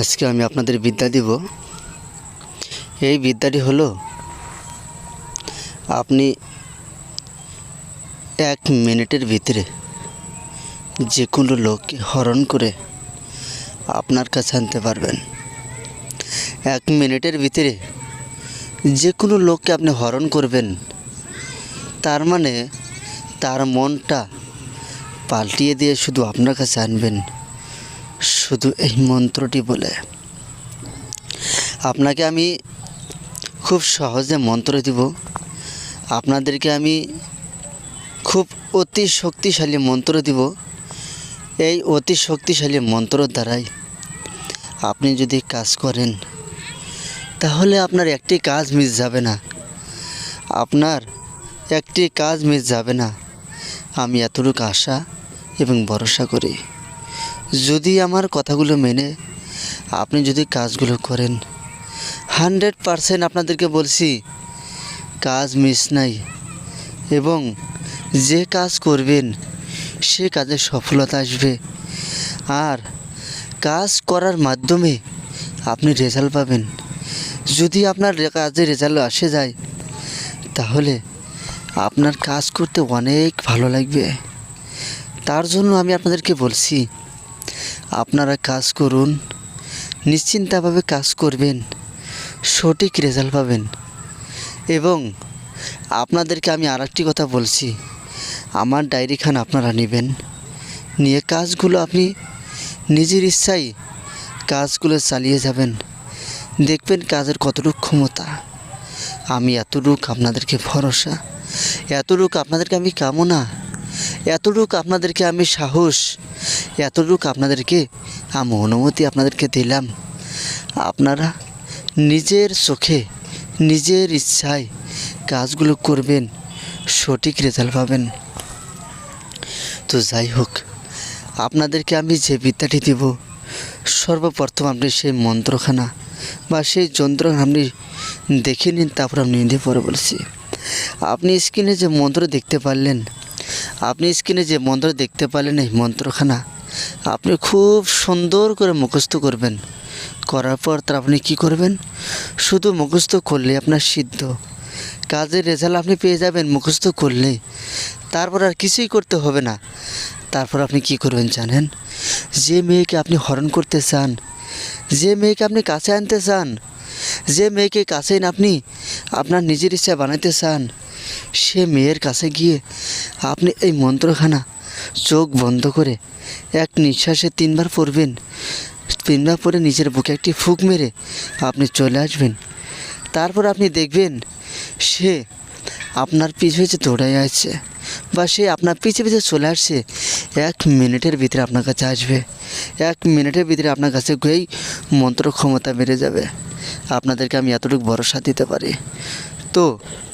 আজকে আমি আপনাদের বিদ্যা দিব। এই বিদ্যাটি হলো, আপনি এক মিনিটের ভিতরে যে কোনো লোককে হরণ করে আপনার কাছে আনতে পারবেন। এক মিনিটের ভিতরে যে কোনো লোককে আপনি হরণ করবেন, তার মানে তার মনটা পাল্টিয়ে দিয়ে শুধু আপনার কাছে আনবেন। শুধু এই মন্ত্রটি বলে। আপনাকে আমি খুব সহজে মন্ত্র দিব। আপনাদেরকে আমি খুব অতি শক্তিশালী মন্ত্র দিব। এই অতি শক্তিশালী মন্ত্রর দ্বারাই আপনি যদি কাজ করেন, তাহলে আপনার একটি কাজ মিস যাবে না। আপনার একটি কাজ মিস যাবে না। আমি এতটুকু আশা এবং ভরসা করি। যদি আমার কথাগুলো মেনে আপনি যদি কাজগুলো করেন, হান্ড্রেড পারসেন্ট আপনাদেরকে বলছি, কাজ মিস নাই এবং যে কাজ করবেন, সে কাজে সফলতা আসবে। আর কাজ করার মাধ্যমে আপনি রেজাল্ট পাবেন। যদি আপনার কাজে রেজাল্ট আসে যায়, তাহলে আপনার কাজ করতে অনেক ভালো লাগবে। তার জন্য আমি আপনাদেরকে বলছি আপনারা কাজ করুন, নিশ্চিন্তভাবে কাজ করবেন, সঠিক রেজাল্ট পাবেন। এবং আপনাদেরকে আমি আরেকটি কথা বলছি, আমার ডায়েরিখান আপনারা নেবেন। নিয়ে কাজগুলো আপনি নিজের ইচ্ছায় কাজগুলো চালিয়ে যাবেন। দেখবেন কাজের কতটুকু ক্ষমতা। আমি এতটুক আপনাদেরকে ভরসা, এতটুক আপনাদেরকে আমি কামনা, এতটুক আপনাদেরকে আমি সাহস এতটুক আপনাদেরকে আমি অনুমতি আপনাদেরকে দিলাম। আপনারা নিজের চোখে, নিজের ইচ্ছায় কাজগুলো করবেন, সঠিক রেজাল্ট পাবেন। তো যাই হোক, আপনাদেরকে আমি যে বিদ্যাটি দেব, সর্বপ্রথম আপনি সেই মন্ত্রখানা বা সেই যন্ত্র আপনি দেখে নিন, তারপর আমি নিতে পরে বলছি। আপনি স্ক্রিনে যে মন্ত্র দেখতে পারলেন, আপনি স্ক্রিনে যে মন্ত্র দেখতে পারলেন, এই মন্ত্রখানা আপনি খুব সুন্দর করে মুখস্থ করবেন। করার পর তার আপনি কি করবেন? শুধু মুখস্থ করলে আপনার সিদ্ধ। কাজের রেজাল্ট আপনি পেয়ে যাবেন মুখস্থ করলে তারপর আর কিছুই করতে হবে না। তারপর আপনি কি করবেন জানেন? যে মেয়েকে আপনি হরণ করতে চান, যে মেয়েকে আপনি কাছে আনতে চান, যে মেয়েকে কাছে আপনি আপনার নিজের ইচ্ছা বানাইতে চান, সে মেয়ের কাছে গিয়ে আপনি এই মন্ত্রখানা চোখ বন্ধ করে এক নিঃশ্বাসে তিনবার পড়বেন। তিনবার পরে নিজের বুকে একটি ফুক মেরে আপনি চলে আসবেন। তারপর আপনি দেখবেন সে আপনার পিছু পিছু দৌড়াই আসছে বা সে আপনার পিছে পিছে চলে আসছে, এক মিনিটের ভিতরে আপনার কাছে আসবে। এক মিনিটের ভিতরে আপনার কাছে গিয়েই মন্ত্র ক্ষমতা বেড়ে যাবে। আপনাদেরকে আমি এতটুকু ভরসা দিতে পারি। তো